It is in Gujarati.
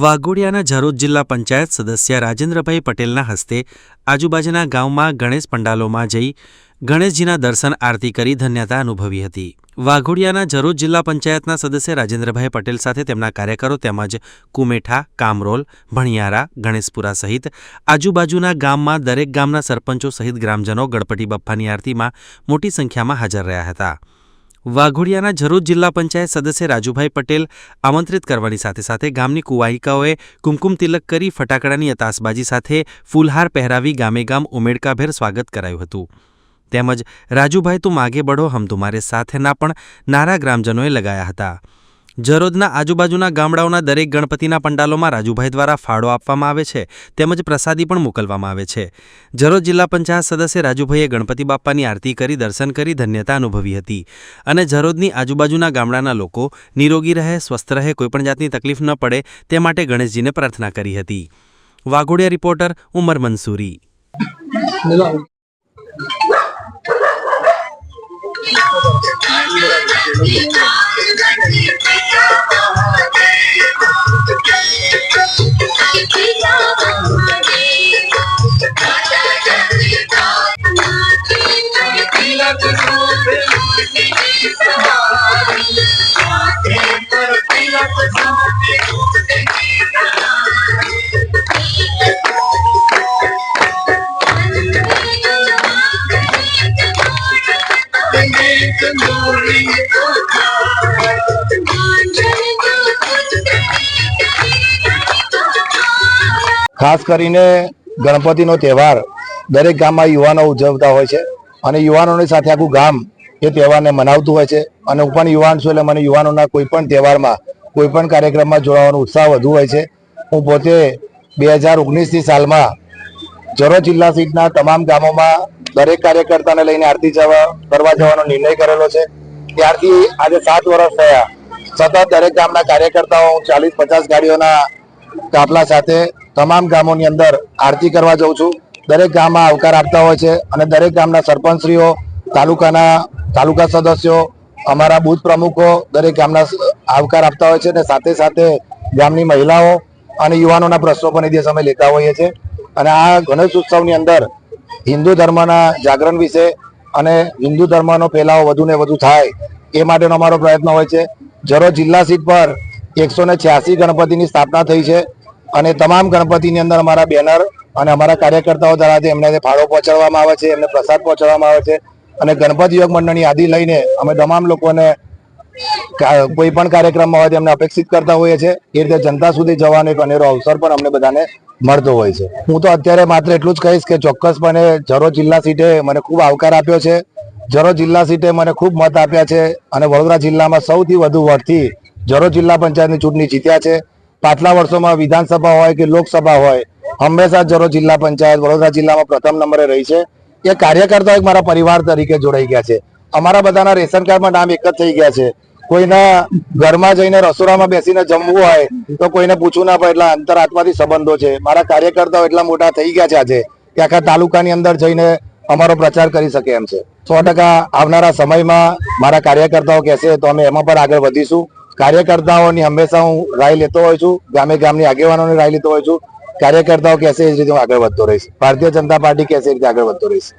વાઘોડિયાના ઝારોદ જિલ્લા પંચાયત સદસ્ય રાજેન્દ્રભાઈ પટેલના હસ્તે આજુબાજુના ગામમાં ગણેશ પંડાલોમાં જઈ ગણેશજીના દર્શન આરતી કરી ધન્યતા અનુભવી હતી. વાઘોડિયાના ઝરોદ જિલ્લા પંચાયતના સદસ્ય રાજેન્દ્રભાઈ પટેલ સાથે તેમના કાર્યકરો તેમજ કુમેઠા, કામરોલ, ભણિયારા, ગણેશપુરા સહિત આજુબાજુના ગામમાં દરેક ગામના સરપંચો સહિત ગ્રામજનો ગણપતિ બપ્પાની આરતીમાં મોટી સંખ્યામાં હાજર રહ્યા હતા. વાઘોડિયાના જરૂર જિલ્લા પંચાયત સદસ્ય રાજુભાઈ પટેલ આમંત્રિત કરવાની સાથે સાથે ગામની કુવાહિકાઓએ કુમકુમ તિલક કરી ફટાકડાની અતાસબાજી સાથે ફૂલહાર પહેરાવી ગામે ગામ ઉમેડકાભેર સ્વાગત કરાયું હતું. તેમજ, રાજુભાઈ, તું માગે બઢો, હમ તુમારે સાથેના પણ નારા ગ્રામજનોએ લગાયા હતા. જરોદના આજુબાજુના ગામડાઓના દરેક ગણપતિના પંડાલોમાં રાજુભાઈ દ્વારા ફાળો આપવામાં આવે છે તેમજ પ્રસાદી પણ મોકલવામાં આવે છે. જરોદ જિલ્લા પંચાયત સદસ્ય રાજુભાઈએ ગણપતિ બાપ્પાની આરતી કરી, દર્શન કરી, ધન્યતા અનુભવી હતી અને જરોદની આજુબાજુના ગામડાના લોકો નિરોગી રહે, સ્વસ્થ રહે, કોઈપણ જાતની તકલીફ ન પડે તે માટે ગણેશજીને પ્રાર્થના કરી હતી. વાઘોડિયા રિપોર્ટર ઉમર મંસૂરી. ખાસ કરીને ગણપતિનો તહેવાર દરેક ગામમાં યુવાનો ઉજવતા હોય છે અને યુવાનોની સાથે આખું ગામ એ તહેવારને મનાવતું હોય છે. અને હું પણ યુવાન છું એટલે મને યુવાનોના કોઈ પણ તહેવારમાં, કોઈ પણ કાર્યક્રમમાં જોડાવાનો ઉત્સાહ વધુ હોય છે. હું પોતે બે હજાર ઓગણીસની સાલમાં જરોદ જિલ્લા સીટના તમામ ગામોમાં દરેક કાર્યકર્તાને લઈને આરતી જવા કરવા જવાનો નિર્ણય કરેલો છે. ત્યારથી આજે સાત વર્ષ થયા. સતત દરેક ગામના કાર્યકર્તાઓ, હું ચાલીસ પચાસ ગાડીઓના કાફલા સાથે તમામ ગામોની અંદર આરતી કરવા જઉં છું. દરેક ગામમાં આવકાર આપતા હોય છે અને દરેક ગામના સરપંચશ્રીઓ, તાલુકાના તાલુકા સદસ્યો, અમારા બુથ પ્રમુખો દરેક ગામના આવકાર આપતા હોય છે અને સાથે સાથે ગામની મહિલાઓ અને યુવાનોના પ્રશ્નો પણ એ દિવસ અમે લેતા હોઈએ છીએ. અને આ ગણેશ ઉત્સવની અંદર હિન્દુ ધર્મના જાગરણ વિશે અને હિન્દુ ધર્મનો ફેલાવો વધુ ને વધુ થાય એ માટેનો અમારો પ્રયત્ન હોય છે. જરો જિલ્લા સીટ પર એકસો ને ગણપતિની સ્થાપના થઈ છે અને તમામ ગણપતિની અંદર અમારા બેનર અને અમારા કાર્યકર્તાઓ દ્વારા એમને ફાળો પહોંચાડવામાં આવે છે, એમને પ્રસાદ પહોંચાડવામાં આવે છે અને ગણપતિ યોગ મંડળની યાદી લઈને અમે તમામ લોકોને કોઈ પણ કાર્યક્રમમાં હોય એમને અપેક્ષિત કરતા હોઈએ છીએ. એ રીતે જનતા સુધી જવાનો એક અનેરો અવસર પણ અમને બધાને મળતો હોય છે. હું તો અત્યારે માત્ર એટલું જ કહીશ કે ચોક્કસપણે જરો જિલ્લા સીટે મને ખૂબ આવકાર આપ્યો છે. જરો જિલ્લા સીટે મને ખૂબ મત આપ્યા છે અને વડોદરા જિલ્લામાં સૌથી વધુ વોટથી જરો જિલ્લા પંચાયતની ચૂંટણી જીત્યા છે. પાછલા વર્ષોમાં વિધાનસભા હોય કે લોકસભા હોય, હંમેશા જરો જિલ્લા પંચાયત વડોદરા જિલ્લામાં પ્રથમ નંબરે રહી છે. એ કાર્યકર્તાઓ એક મારા પરિવાર તરીકે જોડાઈ ગયા છે. અમારા બધાના રેશન કાર્ડમાં નામ એક જ થઈ ગયા છે. કોઈના ઘરમાં જઈને રસોડામાં બેસીને જમવું હોય તો કોઈને પૂછવું ના પડે, એટલા અંતરાત્માથી સંબંધો છે. મારા કાર્યકર્તાઓ એટલા મોટા થઈ ગયા છે આજે કે આખા તાલુકાની અંદર જઈને અમારો પ્રચાર કરી શકે એમ છે. સો ટકા આવનારા સમયમાં મારા કાર્યકર્તાઓ કહેશે, તો અમે એમાં પણ આગળ વધીશું. કાર્યકર્તાઓની હંમેશા હું રાય લેતો હોઉં છું ગામે ગામની આગેવાનોની રાય લેતો હોઉં છું. કાર્યકર્તાઓ કહેશે, એ રીતે હું આગળ વધતો રહીશ. ભારતીય જનતા પાર્ટી કહેશે, એ રીતે આગળ વધતો રહીશ.